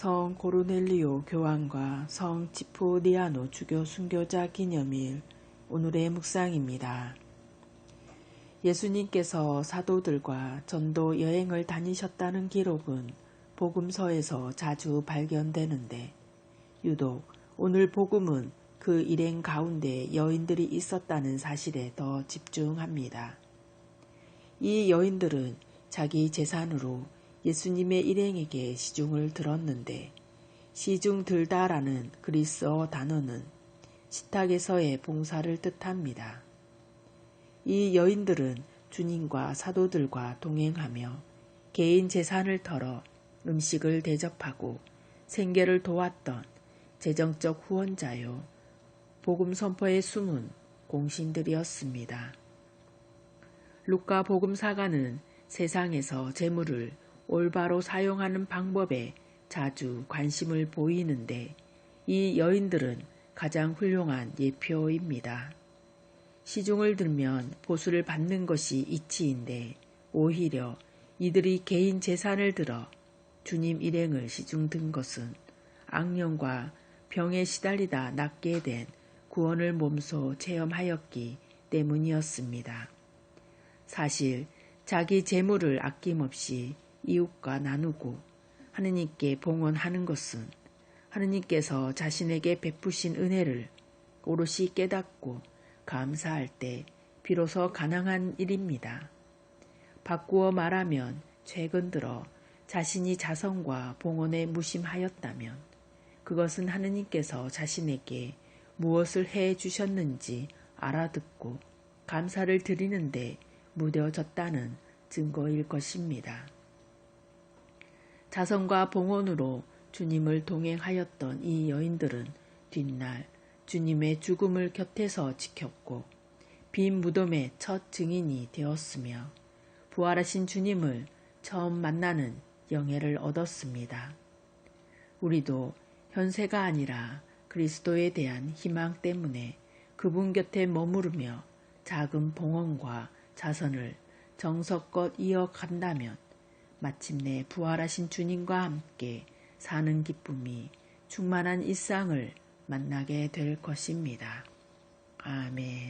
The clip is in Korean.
성 고르넬리오 교황과 성 지포니아노 주교 순교자 기념일 오늘의 묵상입니다. 예수님께서 사도들과 전도 여행을 다니셨다는 기록은 복음서에서 자주 발견되는데 유독 오늘 복음은 그 일행 가운데 여인들이 있었다는 사실에 더 집중합니다. 이 여인들은 자기 재산으로 예수님의 일행에게 시중을 들었는데 시중 들다라는 그리스어 단어는 식탁에서의 봉사를 뜻합니다. 이 여인들은 주님과 사도들과 동행하며 개인 재산을 털어 음식을 대접하고 생계를 도왔던 재정적 후원자요. 복음 선포의 숨은 공신들이었습니다. 루카 복음사가는 세상에서 재물을 올바로 사용하는 방법에 자주 관심을 보이는데 이 여인들은 가장 훌륭한 예표입니다. 시중을 들면 보수를 받는 것이 이치인데 오히려 이들이 개인 재산을 들어 주님 일행을 시중 든 것은 악령과 병에 시달리다 낫게 된 구원을 몸소 체험하였기 때문이었습니다. 사실 자기 재물을 아낌없이 이웃과 나누고 하느님께 봉헌하는 것은 하느님께서 자신에게 베푸신 은혜를 오롯이 깨닫고 감사할 때 비로소 가능한 일입니다. 바꾸어 말하면 최근 들어 자신이 자성과 봉헌에 무심하였다면 그것은 하느님께서 자신에게 무엇을 해 주셨는지 알아듣고 감사를 드리는데 무뎌졌다는 증거일 것입니다. 자성과 봉헌으로 주님을 동행하였던 이 여인들은 뒷날 주님의 죽음을 곁에서 지켰고 빈 무덤의 첫 증인이 되었으며 부활하신 주님을 처음 만나는 영예를 얻었습니다. 우리도 현세가 아니라 그리스도에 대한 희망 때문에 그분 곁에 머무르며 작은 봉헌과 자선을 정석껏 이어간다면 마침내 부활하신 주님과 함께 사는 기쁨이 충만한 일상을 만나게 될 것입니다. 아멘.